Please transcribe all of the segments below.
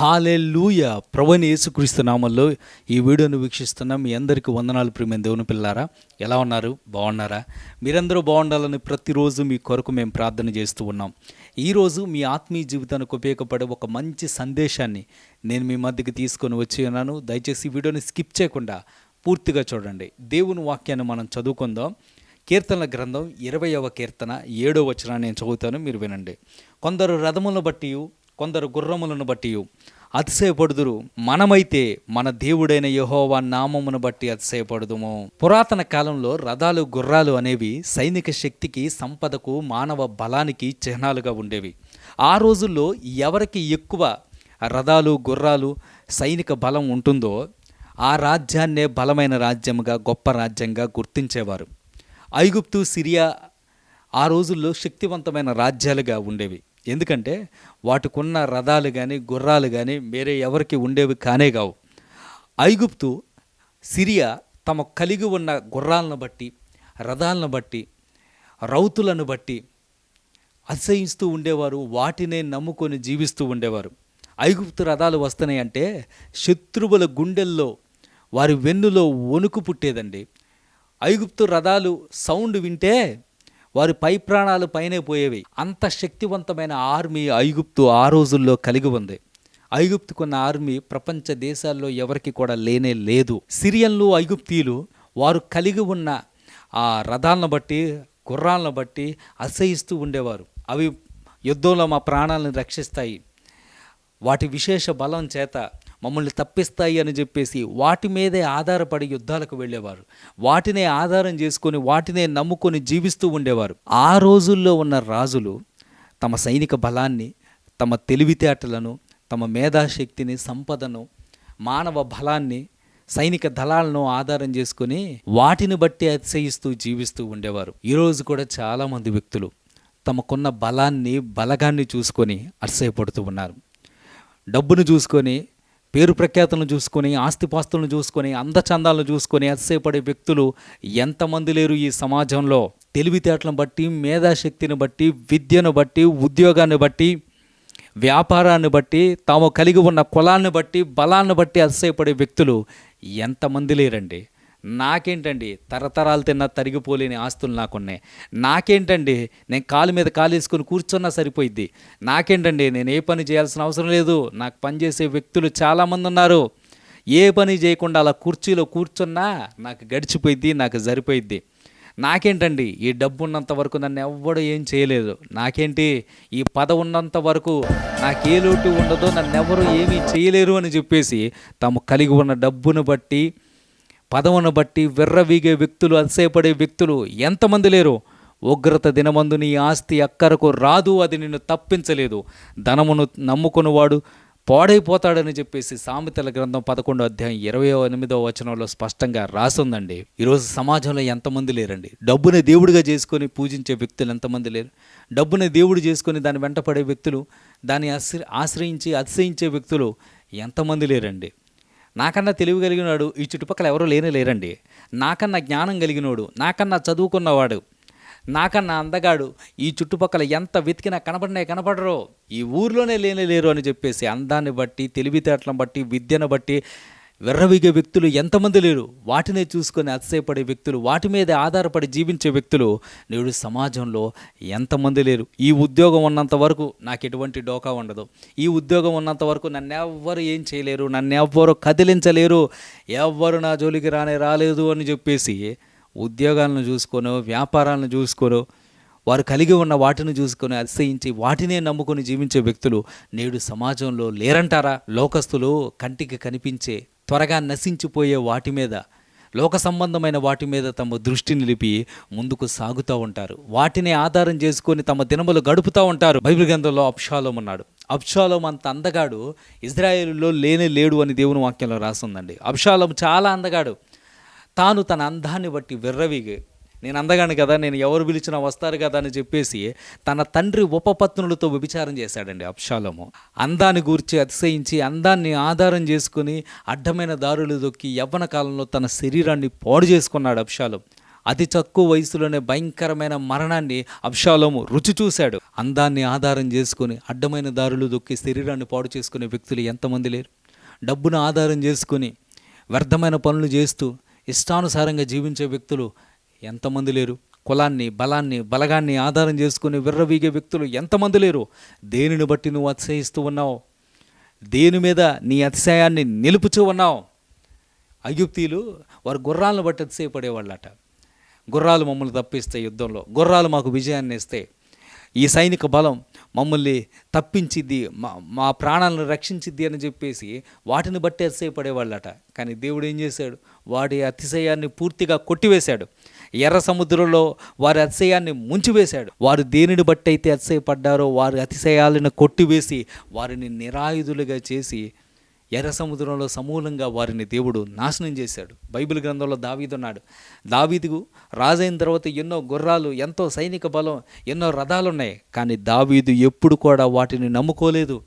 Hallelujah. ప్రభుని యేసుక్రీస్తు నామంలో ఈ వీడియోను వీక్షిస్తున్న మీ అందరికీ వందనాలు ప్రియమైన దేవుని పిల్లారా ఎలా ఉన్నారు? బాగున్నారా? మీరందరూ బాగుండాలని ప్రతిరోజు మీ కొరకు మేము ప్రార్థన చేస్తూ ఉన్నాం. ఈరోజు మీ ఆత్మీయ జీవితానికి ఉపయోగపడే ఒక మంచి సందేశాన్ని నేను మీ మధ్యకి తీసుకొని వచ్చి ఉన్నాను. దయచేసి ఈ వీడియోని స్కిప్ చేయకుండా పూర్తిగా చూడండి. దేవుని వాక్యాన్ని మనం చదువుకుందాం. కీర్తనల గ్రంథం ఇరవయవ కీర్తన ఏడో వచనాన్ని నేను చదువుతాను మీరు వినండి. కొందరు రథములను బట్టి కొందరు గుర్రములను బట్టి అతిశయపడుదురు. మనమైతే మన దేవుడైన యహోవా నామమును బట్టి అతిశయపడుదుము. పురాతన కాలంలో రథాలు గుర్రాలు అనేవి సైనిక శక్తికి సంపదకు మానవ బలానికి చిహ్నాలుగా ఉండేవి. ఆ రోజుల్లో ఎవరికి ఎక్కువ రథాలు గుర్రాలు సైనిక బలం ఉంటుందో ఆ రాజ్యాన్నే బలమైన రాజ్యంగా గొప్ప రాజ్యంగా గుర్తించేవారు. ఐగుప్తు సిరియా ఆ రోజుల్లో శక్తివంతమైన రాజ్యాలుగా ఉండేవి. ఎందుకంటే వాటికున్న రథాలు కానీ గుర్రాలు కానీ వేరే ఎవరికి ఉండేవి కానే కావు. ఐగుప్తు సిరియా తమ కలిగి ఉన్న గుర్రాలను బట్టి రథాలను బట్టి రౌతులను బట్టి అతిశయిస్తూ ఉండేవారు వాటినే నమ్ముకొని జీవిస్తూ ఉండేవారు. ఐగుప్తు రథాలు వస్తున్నాయి అంటే శత్రువుల గుండెల్లో వారి వెన్నులో వణుకు పుట్టేదండి. ఐగుప్తు రథాలు సౌండ్ వింటే వారి పై ప్రాణాలు పైనే పోయేవి. అంత శక్తివంతమైన ఆర్మీ ఐగుప్తు ఆ రోజుల్లో కలిగి ఉంది. ఐగుప్తుకున్న ఆర్మీ ప్రపంచ దేశాల్లో ఎవరికి కూడా లేనే లేదు. సిరియన్లు ఐగుప్తీయులు వారు కలిగి ఉన్న ఆ రథాలను బట్టి గుర్రాలను బట్టి అసహిస్తూ ఉండేవారు. అవి యుద్ధంలో మా ప్రాణాలను రక్షిస్తాయి. వాటి విశేష బలం చేత మమ్మల్ని తప్పిస్తాయి అని చెప్పేసి వాటి మీదే ఆధారపడి యుద్ధాలకు వెళ్ళేవారు. వాటినే ఆధారం చేసుకొని వాటినే నమ్ముకొని జీవిస్తూ ఉండేవారు. ఆ రోజుల్లో ఉన్న రాజులు తమ సైనిక బలాన్ని తమ తెలివితేటలను తమ మేధాశక్తిని సంపదను మానవ బలాన్ని సైనిక దళాలను ఆధారం చేసుకుని వాటిని బట్టి అతిశయిస్తూ జీవిస్తూ ఉండేవారు. ఈరోజు కూడా చాలామంది వ్యక్తులు తమకున్న బలాన్ని బలగాన్ని చూసుకొని అతిశయపడుతూ ఉన్నారు. డబ్బును చూసుకొని పేరు ప్రఖ్యాతలను చూసుకొని ఆస్తిపాస్తులను చూసుకొని అందచందాలను చూసుకొని అతిశయపడే వ్యక్తులు ఎంతమంది లేరు ఈ సమాజంలో? తెలివితేటలను బట్టి మేధాశక్తిని బట్టి విద్యను బట్టి ఉద్యోగాన్ని బట్టి వ్యాపారాన్ని బట్టి తాము కలిగి ఉన్న కులాన్ని బట్టి బలాన్ని బట్టి అతిశయపడే వ్యక్తులు ఎంతమంది లేరండి? నాకేంటండి తరతరాలు తిన్న తరిగిపోలేని ఆస్తులు నాకున్నాయి. నాకేంటండి నేను కాలు మీద కాలు వేసుకొని కూర్చున్నా సరిపోయిద్ది. నాకేంటండి నేను ఏ పని చేయాల్సిన అవసరం లేదు. నాకు పనిచేసే వ్యక్తులు చాలామంది ఉన్నారు. ఏ పని చేయకుండా అలా కుర్చీలో కూర్చున్నా నాకు గడిచిపోయిద్ది నాకు సరిపోయిద్ది. నాకేంటండి ఈ డబ్బు ఉన్నంత వరకు నన్ను ఎవ్వడు ఏం చేయలేదు. నాకేంటి ఈ పద ఉన్నంత వరకు నాకే లోటు ఉండదో నన్ను ఎవరు ఏమీ చేయలేరు అని చెప్పేసి తాము కలిగి ఉన్న డబ్బును బట్టి పదవును బట్టి విర్రవీగే వ్యక్తులు అతిశయపడే వ్యక్తులు ఎంతమంది లేరు? ఉగ్రత దినమందు నీ ఆస్తి అక్కరకు రాదు అది నిన్ను తప్పించలేదు. ధనమును నమ్ముకునివాడు పాడైపోతాడని చెప్పేసి సామెతల గ్రంథం పదకొండో అధ్యాయం ఇరవై ఎనిమిదో వచనంలో స్పష్టంగా రాసుందండి. ఈరోజు సమాజంలో ఎంతమంది లేరండి? డబ్బుని దేవుడిగా చేసుకొని పూజించే వ్యక్తులు ఎంతమంది లేరు? డబ్బుని దేవుడు చేసుకొని దాని వెంటపడే వ్యక్తులు దాన్ని ఆశ్ర ఆశ్రయించి అతిశయించే వ్యక్తులు ఎంతమంది లేరండి? నాకన్నా తెలివి కలిగినాడు ఈ చుట్టుపక్కల ఎవరూ లేనే లేరండి. నాకన్నా జ్ఞానం కలిగినోడు నాకన్నా చదువుకున్నవాడు నాకన్నా అందగాడు ఈ చుట్టుపక్కల ఎంత వెతికినా కనపడినా కనపడరు ఈ ఊర్లోనే లేనే లేరు అని చెప్పేసి అందాన్ని బట్టి తెలివితేటలను బట్టి విద్యను బట్టి విర్రవిగే వ్యక్తులు ఎంతమంది లేరు? వాటినే చూసుకొని అతిశయపడే వ్యక్తులు వాటి మీద ఆధారపడి జీవించే వ్యక్తులు నేడు సమాజంలో ఎంతమంది లేరు? ఈ ఉద్యోగం ఉన్నంత వరకు నాకు ఎటువంటి డోకా ఉండదు. ఈ ఉద్యోగం ఉన్నంత వరకు నన్ను ఎవ్వరు ఏం చేయలేరు నన్ను ఎవ్వరు కదిలించలేరు ఎవ్వరు నా జోలికి రానే రాలేదు అని చెప్పేసి ఉద్యోగాలను చూసుకోనో వ్యాపారాలను చూసుకోను వారు కలిగి ఉన్న వాటిని చూసుకొని అతిశయించి వాటినే నమ్ముకొని జీవించే వ్యక్తులు నేడు సమాజంలో లేరంటారా? లోకస్తులు కంటికి కనిపించే త్వరగా నశించిపోయే వాటి మీద లోక సంబంధమైన వాటి మీద తమ దృష్టి నిలిపి ముందుకు సాగుతూ ఉంటారు. వాటిని ఆధారం చేసుకొని తమ దినములు గడుపుతూ ఉంటారు. బైబిల్ గ్రంథంలో అప్షాలోం ఉన్నాడు. అబ్షాలోం అంత అందగాడు ఇజ్రాయేల్లో లేనే లేడు అని దేవుని వాక్యంలో రాస్తుందండి అబ్షాలోం చాలా అందగాడు. తాను తన అందాన్ని బట్టి విర్రవిగి నేను అందగాను కదా నేను ఎవరు పిలిచినా వస్తారు కదా అని చెప్పేసి తన తండ్రి ఉపపత్నులతో వ్యభిచారం చేశాడండి అప్షాలము అందాన్ని గూర్చి అతిశయించి అందాన్ని ఆధారం చేసుకుని అడ్డమైన దారులు దొక్కి యవ్వన కాలంలో తన శరీరాన్ని పాడు చేసుకున్నాడు అప్షాలం అతి తక్కువ వయసులోనే భయంకరమైన మరణాన్ని అబ్షాలోము రుచి చూశాడు. అందాన్ని ఆధారం చేసుకుని అడ్డమైన దారులు దొక్కి శరీరాన్ని పాడు చేసుకునే వ్యక్తులు ఎంతమంది లేరు? డబ్బును ఆధారం చేసుకుని వ్యర్థమైన పనులు చేస్తూ ఇష్టానుసారంగా జీవించే వ్యక్తులు ఎంతమంది లేరు? కులాన్ని బలాన్ని బలగాన్ని ఆధారం చేసుకుని విర్రవీగే వ్యక్తులు ఎంతమంది లేరు? దేనిని బట్టి నువ్వు అతిశయిస్తూ ఉన్నావు? దేని మీద నీ అతిశయాన్ని నిలుపుచూ ఉన్నావు? అయుక్తీలు వారు గుర్రాలను బట్టి అతిశయపడేవాళ్ళట. గుర్రాలు మమ్మల్ని తప్పిస్తాయి యుద్ధంలో గుర్రాలు మాకు విజయాన్ని ఇస్తాయి ఈ సైనిక బలం మమ్మల్ని తప్పించిద్ది మా మా ప్రాణాలను రక్షించిద్ది అని చెప్పేసి వాటిని బట్టి అతిశయపడేవాళ్ళట. కానీ దేవుడు ఏం చేశాడు? వాడి అతిశయాన్ని పూర్తిగా కొట్టివేశాడు. ఎర్ర సముద్రంలో వారి అతిశయాన్ని ముంచివేశాడు. వారు దేనిని బట్టి అయితే అతిశయపడ్డారో వారి అతిశయాలను కొట్టివేసి వారిని నిరాయుధులుగా చేసి ఎర్ర సముద్రంలో సమూలంగా వారిని దేవుడు నాశనం చేశాడు. బైబిల్ గ్రంథంలో దావీదున్నాడు దావీదుకు రాజైన తర్వాత ఎన్నో గుర్రాలు ఎంతో సైనిక బలం ఎన్నో రథాలు ఉన్నాయి కానీ దావీదు ఎప్పుడు కూడా వాటిని నమ్ముకోలేదు.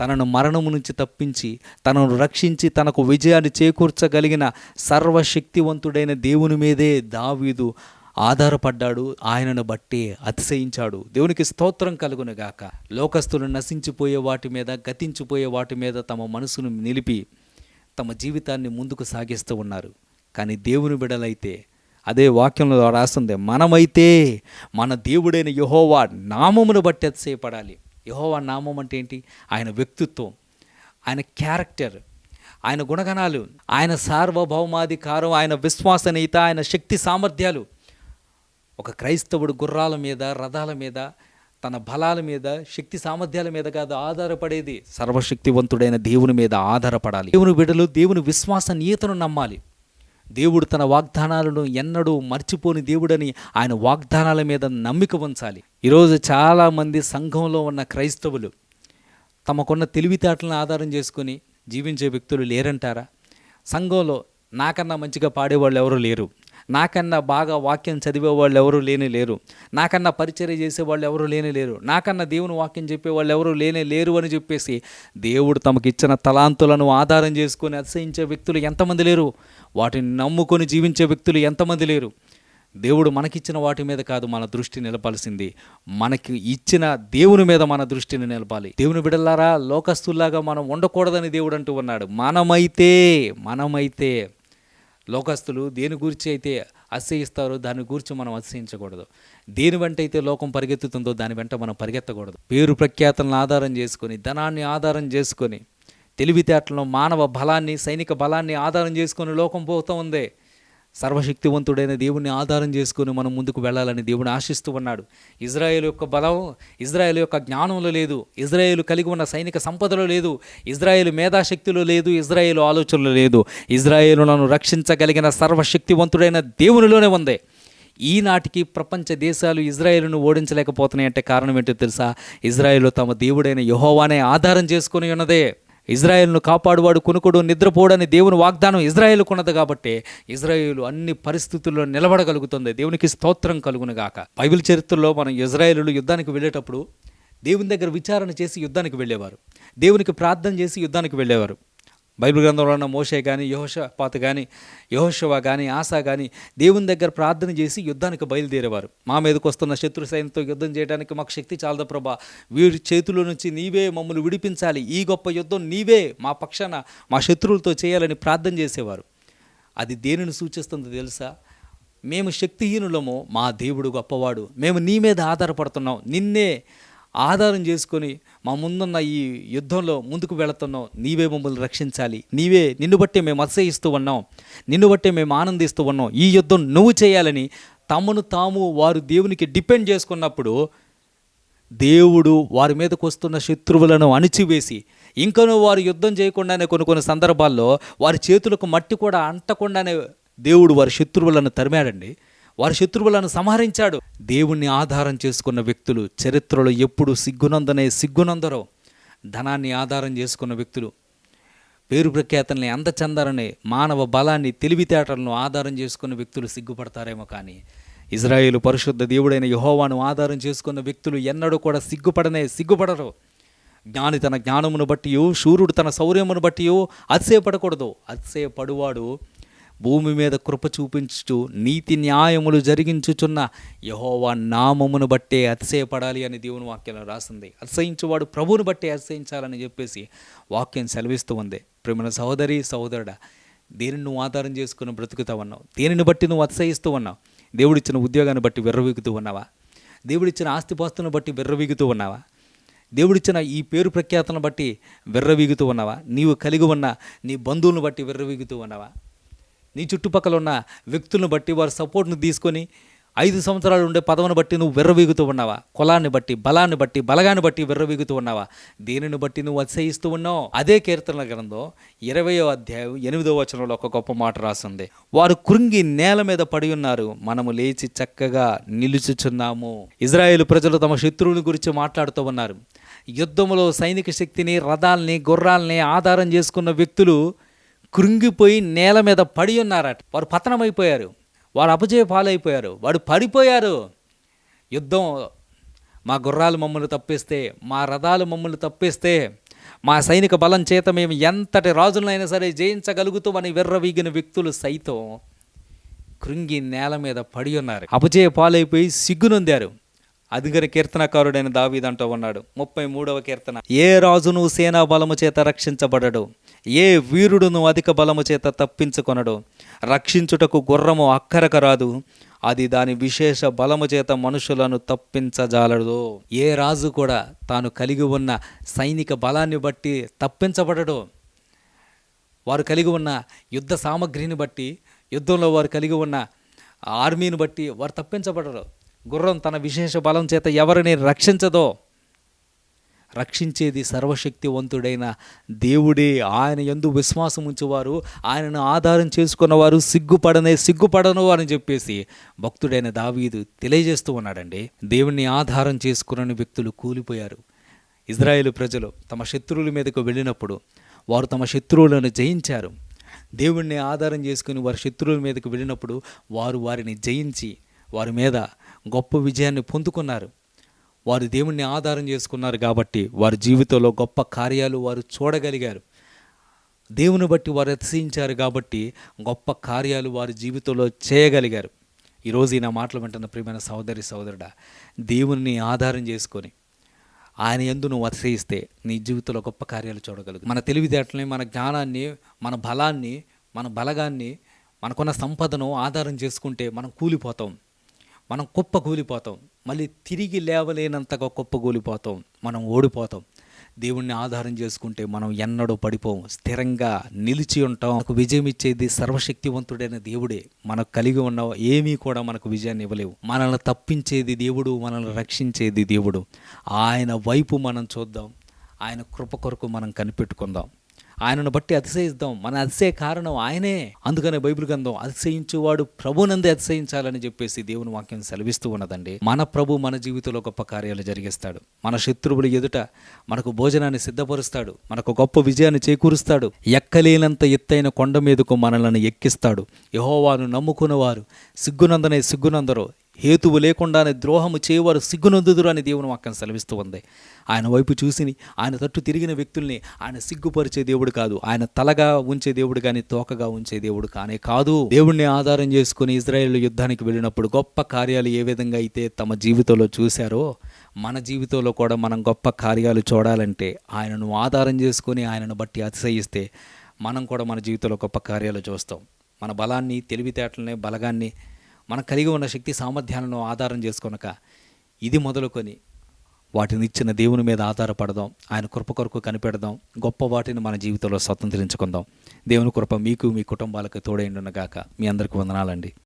తనను మరణము నుంచి తప్పించి తనను రక్షించి తనకు విజయాన్ని చేకూర్చగలిగిన సర్వశక్తివంతుడైన దేవుని మీదే దావీదు ఆధారపడ్డాడు. ఆయనను బట్టి అతిశయించాడు. దేవునికి స్తోత్రం కలుగునుగాక. లోకస్తులు నశించిపోయే వాటి మీద గతించిపోయే వాటి మీద తమ మనసును నిలిపి తమ జీవితాన్ని ముందుకు సాగిస్తూ ఉన్నారు. కానీ దేవుని బిడలైతే అదే వాక్యంలో రాస్తుంది మనమైతే మన దేవుడైన యహోవా నామమును బట్టి అతిశయపడాలి. యహోవా నామం అంటే ఏంటి? ఆయన వ్యక్తిత్వం ఆయన క్యారెక్టర్ ఆయన గుణగణాలు ఆయన సార్వభౌమాధికారం ఆయన విశ్వాసనీయత ఆయన శక్తి సామర్థ్యాలు. ఒక క్రైస్తవుడు గుర్రాల మీద రథాల మీద తన బలాల మీద శక్తి సామర్థ్యాల మీద కాదు ఆధారపడేది సర్వశక్తివంతుడైన దేవుని మీద ఆధారపడాలి. దేవుని బిడ్డలు దేవుని విశ్వాసనీయతను నమ్మాలి. దేవుడు తన వాగ్దానాలను ఎన్నడూ మర్చిపోని దేవుడని ఆయన వాగ్దానాల మీద నమ్మిక ఉంచాలి. ఈరోజు చాలామంది సంఘంలో ఉన్న క్రైస్తవులు తమకున్న తెలివితేటలను ఆధారం చేసుకొని జీవించే వ్యక్తులు లేరంటారా? సంఘంలో నాకన్నా మంచిగా పాడేవాళ్ళు ఎవరు లేరు. నాకన్నా బాగా వాక్యం చదివే వాళ్ళు ఎవరు లేనే లేరు. నాకన్నా పరిచర్య చేసే వాళ్ళు ఎవరు లేనే లేరు. నాకన్నా దేవుని వాక్యం చెప్పే వాళ్ళు ఎవరు లేనే లేరు అని చెప్పేసి దేవుడు తమకు ఇచ్చిన తలాంతులను ఆధారం చేసుకొని అతిశయించే వ్యక్తులు ఎంతమంది లేరు? వాటిని నమ్ముకొని జీవించే వ్యక్తులు ఎంతమంది లేరు? దేవుడు మనకిచ్చిన వాటి మీద కాదు మన దృష్టి నిలపాల్సింది. మనకి ఇచ్చిన దేవుని మీద మన దృష్టిని నిలపాలి. దేవుని బిడల్లారా లోకస్తుల్లాగా మనం ఉండకూడదని దేవుడు అంటూ ఉన్నాడు. మనమైతే మనమైతే లోకస్తులు దేని గురించి అయితే అసహిస్తారో దాని గురించి మనం అసహించకూడదు దేని వెంట అయితే లోకం పరిగెత్తుతుందో దాని వెంట మనం పరిగెత్తకూడదు. పేరు ప్రఖ్యాతలను ఆధారం చేసుకొని ధనాన్ని ఆధారం చేసుకొని తెలివితేటలను మానవ బలాన్ని సైనిక బలాన్ని ఆధారం చేసుకొని లోకం పోతూ ఉంది. సర్వశక్తివంతుడైన దేవుణ్ణి ఆధారం చేసుకుని మనం ముందుకు వెళ్ళాలని దేవుని ఆశిస్తూ ఉన్నాడు. ఇజ్రాయేల్ యొక్క బలం ఇజ్రాయేల్ యొక్క జ్ఞానంలో లేదు. ఇజ్రాయేల్ కలిగి ఉన్న సైనిక సంపదలో లేదు. ఇజ్రాయేల్ మేధాశక్తిలో లేదు. ఇజ్రాయేల్ ఆలోచనలో లేదు. ఇజ్రాయేలులను రక్షించగలిగిన సర్వశక్తివంతుడైన దేవునిలోనే ఉంది. ఈనాటికి ప్రపంచ దేశాలు ఇజ్రాయేలును ఓడించలేకపోతున్నాయంటే కారణం ఏంటో తెలుసా? ఇజ్రాయేల్ తమ దేవుడైన యహోవానే ఆధారం చేసుకుని ఉన్నదే. ఇజ్రాయెల్ను కాపాడువాడు కొనుకుడు నిద్రపోడని దేవుని వాగ్దానం ఇజ్రాయేల్కు కొనదు కాబట్టి ఇజ్రాయేలు అన్ని పరిస్థితుల్లో నిలబడగలుగుతుంది. దేవునికి స్తోత్రం కలుగునుగాక. బైబిల్ చరిత్రలో మనం ఇజ్రాయేలు యుద్ధానికి వెళ్ళేటప్పుడు దేవుని దగ్గర విచారణ చేసి యుద్ధానికి వెళ్ళేవారు. దేవునికి ప్రార్థన చేసి యుద్ధానికి వెళ్ళేవారు. బైబిల్ గ్రంథంలో ఉన్న మోషే కానీ యహోషపాత కానీ యహోషవ కానీ ఆశా కానీ దేవుని దగ్గర ప్రార్థన చేసి యుద్ధానికి బయలుదేరేవారు. మా మీదకి వస్తున్న శత్రు సైన్యంతో యుద్ధం చేయడానికి మాకు శక్తి చాలదు ప్రభా. వీరి చేతుల నుంచి నీవే మమ్మల్ని విడిపించాలి. ఈ గొప్ప యుద్ధం నీవే మా పక్షాన మా శత్రువులతో చేయాలని ప్రార్థన చేసేవారు. అది దేనిని సూచిస్తుందో తెలుసా? మేము శక్తిహీనులము మా దేవుడు గొప్పవాడు. మేము నీ మీద ఆధారపడుతున్నాం. నిన్నే ఆధారం చేసుకొని మా ముందున్న ఈ యుద్ధంలో ముందుకు వెళుతున్నాం నీవే మమ్మల్ని రక్షించాలి. నీవే నిన్ను బట్టే మేము అతిశయిస్తూ ఉన్నాం. నిన్ను బట్టే మేము ఆనందిస్తూ ఉన్నాం. ఈ యుద్ధం నువ్వు చేయాలని తమను తాము వారు దేవునికి డిపెండ్ చేసుకున్నప్పుడు దేవుడు వారి మీదకు వస్తున్న శత్రువులను అణిచివేసి ఇంకనూ వారు యుద్ధం చేయకుండానే కొన్ని కొన్ని సందర్భాల్లో వారి చేతులకు మట్టి కూడా అంటకుండానే దేవుడు వారి శత్రువులను తరిమాడండి. వారి శత్రువులను సంహరించాడు. దేవుణ్ణి ఆధారం చేసుకున్న వ్యక్తులు చరిత్రలో ఎప్పుడు సిగ్గునందనే సిగ్గునందరో ధనాన్ని ఆధారం చేసుకున్న వ్యక్తులు. పేరు ప్రఖ్యాతల్ని అందచందరనే మానవ బలాన్ని తెలివితేటలను ఆధారం చేసుకున్న వ్యక్తులు సిగ్గుపడతారేమో కానీ ఇజ్రాయేలు పరిశుద్ధ దేవుడైన యహోవాను ఆధారం చేసుకున్న వ్యక్తులు ఎన్నడూ కూడా సిగ్గుపడనే సిగ్గుపడరు. జ్ఞాని తన జ్ఞానమును బట్టియో శూరుడు తన శౌర్యమును బట్టియో అతిశయపడకూడదు. అతిశయపడువాడు భూమి మీద కృప చూపించుచు నీతి న్యాయములు జరిగించుచున్న యహోవా నామమును బట్టే అతిశయపడాలి అని దేవుని వాక్యంలో రాసింది. అతిశయించువాడు ప్రభువుని బట్టే అతిశయించాలని చెప్పేసి వాక్యం సెలవిస్తూ ఉంది. ప్రేమ సహోదరి సహోదరుడా దేనిని నువ్వు ఆధారం చేసుకుని బ్రతుకుతా ఉన్నావు దేనిని బట్టి నువ్వు అతిశయిస్తూ ఉన్నావు? దేవుడిచ్చిన ఉద్యోగాన్ని బట్టి విర్రవీగుతూ ఉన్నావా? దేవుడిచ్చిన ఆస్తిపాస్తులను బట్టి విర్రవీగుతూ ఉన్నావా? దేవుడిచ్చిన ఈ పేరు ప్రఖ్యాతను బట్టి విర్రవీగుతూ ఉన్నావా? నీవు కలిగి ఉన్న నీ బంధువులను బట్టి విర్రవీగుతూ ఉన్నావా? నీ చుట్టుపక్కల ఉన్న వ్యక్తులను బట్టి వారి సపోర్ట్ను తీసుకొని ఐదు సంవత్సరాలు ఉండే పదవిని బట్టి నువ్వు విర్రవీగుతూ ఉన్నావా? కులాన్ని బట్టి బలాన్ని బట్టి బలగాన్ని బట్టి విర్రవీగుతూ ఉన్నావా? దేనిని బట్టి నువ్వు అతిశయిస్తూ ఉన్నావు? అదే కీర్తన గ్రంథం ఇరవయో అధ్యాయం ఎనిమిదో వచనంలో ఒక గొప్ప మాట రాసింది. వారు కృంగి నేల మీద పడి ఉన్నారు. మనము లేచి చక్కగా నిలుచుచున్నాము. ఇజ్రాయేల్ ప్రజలు తమ శత్రువుని గురించి మాట్లాడుతూ ఉన్నారు. యుద్ధంలో సైనిక శక్తిని రథాల్ని గుర్రాల్ని ఆధారం చేసుకున్న వ్యక్తులు కృంగిపోయి నేల మీద పడి ఉన్నారట. వారు పతనమైపోయారు. వారు అపజయ పాలైపోయారు. వాడు పడిపోయారు. యుద్ధం మా గుర్రాలు మమ్మల్ని తప్పిస్తే మా రథాలు మమ్మల్ని తప్పిస్తే మా సైనిక బలం చేత మేము ఎంతటి రాజులైనా సరే జయించగలుగుతామని విర్రవీగిన వ్యక్తులు సైతం కృంగి నేల మీద పడి ఉన్నారు. అపజయ పాలైపోయి సిగ్గునొందారు. అదిగని కీర్తనకారుడైన దావీదంటూ ఉన్నాడు. ముప్పై మూడవ కీర్తన. ఏ రాజును సేనా బలము చేత రక్షించబడడు? ఏ వీరుడును అధిక బలము చేత తప్పించుకొనడు? రక్షించుటకు గుర్రము అక్కరకు రాదు. అది దాని విశేష బలము చేత మనుషులను తప్పించజాలడు. ఏ రాజు కూడా తాను కలిగి ఉన్న సైనిక బలాన్ని బట్టి తప్పించబడడు. వారు కలిగి ఉన్న యుద్ధ సామగ్రిని బట్టి యుద్ధంలో వారు కలిగి ఉన్న ఆర్మీని బట్టి వారు తప్పించబడరు. గుర్రం తన విశేష బలం చేత ఎవరిని రక్షించదో రక్షించేది సర్వశక్తివంతుడైన దేవుడే. ఆయన ఎందు విశ్వాసం ఉంచేవారు ఆయనను ఆధారం చేసుకున్నవారు సిగ్గుపడనే సిగ్గుపడను అని చెప్పేసి భక్తుడైన దావీదు తెలియజేస్తూ ఉన్నాడండి. దేవుణ్ణి ఆధారం చేసుకున్న వ్యక్తులు కూలిపోయారు. ఇజ్రాయేల్ ప్రజలు తమ శత్రువుల మీదకు వెళ్ళినప్పుడు వారు తమ శత్రువులను జయించారు. దేవుణ్ణి ఆధారం చేసుకుని వారి శత్రువుల మీదకు వెళ్ళినప్పుడు వారు వారిని జయించి వారి మీద గొప్ప విజయాన్ని పొందుకున్నారు. వారు దేవుణ్ణి ఆధారం చేసుకున్నారు కాబట్టి వారి జీవితంలో గొప్ప కార్యాలు వారు చూడగలిగారు. దేవుని బట్టి వారు అతిశయించారు కాబట్టి గొప్ప కార్యాలు వారి జీవితంలో చేయగలిగారు. ఈరోజు ఈయన నా మాటలు వింటున్న ప్రియమైన సహోదరి సహోదరుడా దేవుని ఆధారం చేసుకొని ఆయన ఎందు నువ్వు అతిశయిస్తే నీ జీవితంలో గొప్ప కార్యాలు చూడగలుగు. మన తెలివితేటల్ని మన జ్ఞానాన్ని మన బలాన్ని మన బలగాన్ని మనకున్న సంపదను ఆధారం చేసుకుంటే మనం కూలిపోతాం. మనం కుప్ప కూలిపోతాం మళ్ళీ తిరిగి లేవలేనంతగా కుప్ప కూలిపోతాం మనం ఓడిపోతాం. దేవుణ్ణి ఆధారం చేసుకుంటే మనం ఎన్నడూ పడిపోం. స్థిరంగా నిలిచి ఉంటాం. మనకు విజయం ఇచ్చేది సర్వశక్తివంతుడైన దేవుడే. మనకు కలిగి ఉన్న ఏమీ కూడా మనకు విజయాన్ని ఇవ్వలేవు. మనల్ని తప్పించేది దేవుడు మనల్ని రక్షించేది దేవుడు. ఆయన వైపు మనం చూద్దాం. ఆయన కృప కొరకు మనం కనిపెట్టుకుందాం. ఆయనను బట్టి అతిశయిద్దాం మన అతిశయ కారణం ఆయనే. అందుకనే బైబిల్ గ్రంథం అతిశయించేవాడు ప్రభునందే అతిశయించాలని చెప్పేసి దేవుని వాక్యం సెలవిస్తూ ఉన్నదండి. మన ప్రభు మన జీవితంలో గొప్ప కార్యాలు జరిగిస్తాడు. మన శత్రువుల ఎదుట మనకు భోజనాన్ని సిద్ధపరుస్తాడు. మనకు గొప్ప విజయాన్ని చేకూరుస్తాడు. ఎక్కలేనంత ఎత్తైన కొండ మీదకు మనల్ని ఎక్కిస్తాడు. యహోవాను నమ్ముకున్నవారు సిగ్గునందనే సిగ్గునందరో హేతువు లేకుండానే ద్రోహము చేయవారు సిగ్గునందుదురు అని దేవుని వాక్యం సెలవిస్తూ ఉంది. ఆయన వైపు చూసిని ఆయన తట్టు తిరిగిన వ్యక్తుల్ని ఆయన సిగ్గుపరిచే దేవుడు కాదు. ఆయన తలగా ఉంచే దేవుడు కానీ తోకగా ఉంచే దేవుడు కానే కాదు. దేవుణ్ణి ఆధారం చేసుకుని ఇజ్రాయేల్ యుద్ధానికి వెళ్ళినప్పుడు గొప్ప కార్యాలు ఏ విధంగా అయితే తమ జీవితంలో చూశారో మన జీవితంలో కూడా మనం గొప్ప కార్యాలు చూడాలంటే ఆయనను ఆధారం చేసుకుని ఆయనను బట్టి అతిశయిస్తే మనం కూడా మన జీవితంలో గొప్ప కార్యాలు చూస్తాం. మన బలాన్ని తెలివితేటలని బలగాన్ని మనకు కలిగి ఉన్న శక్తి సామర్థ్యాలను ఆధారం చేసుకొనక ఇది మొదలుకొని వాటిని ఇచ్చిన దేవుని మీద ఆధారపడదాం. ఆయన కృప కొరకు కనిపెడదాం. గొప్ప వాటిని మన జీవితంలో స్వతంత్రించుకుందాం. దేవుని కృప మీకు మీ కుటుంబాలకు తోడైండునగాక మీ అందరికీ వందనాలండి.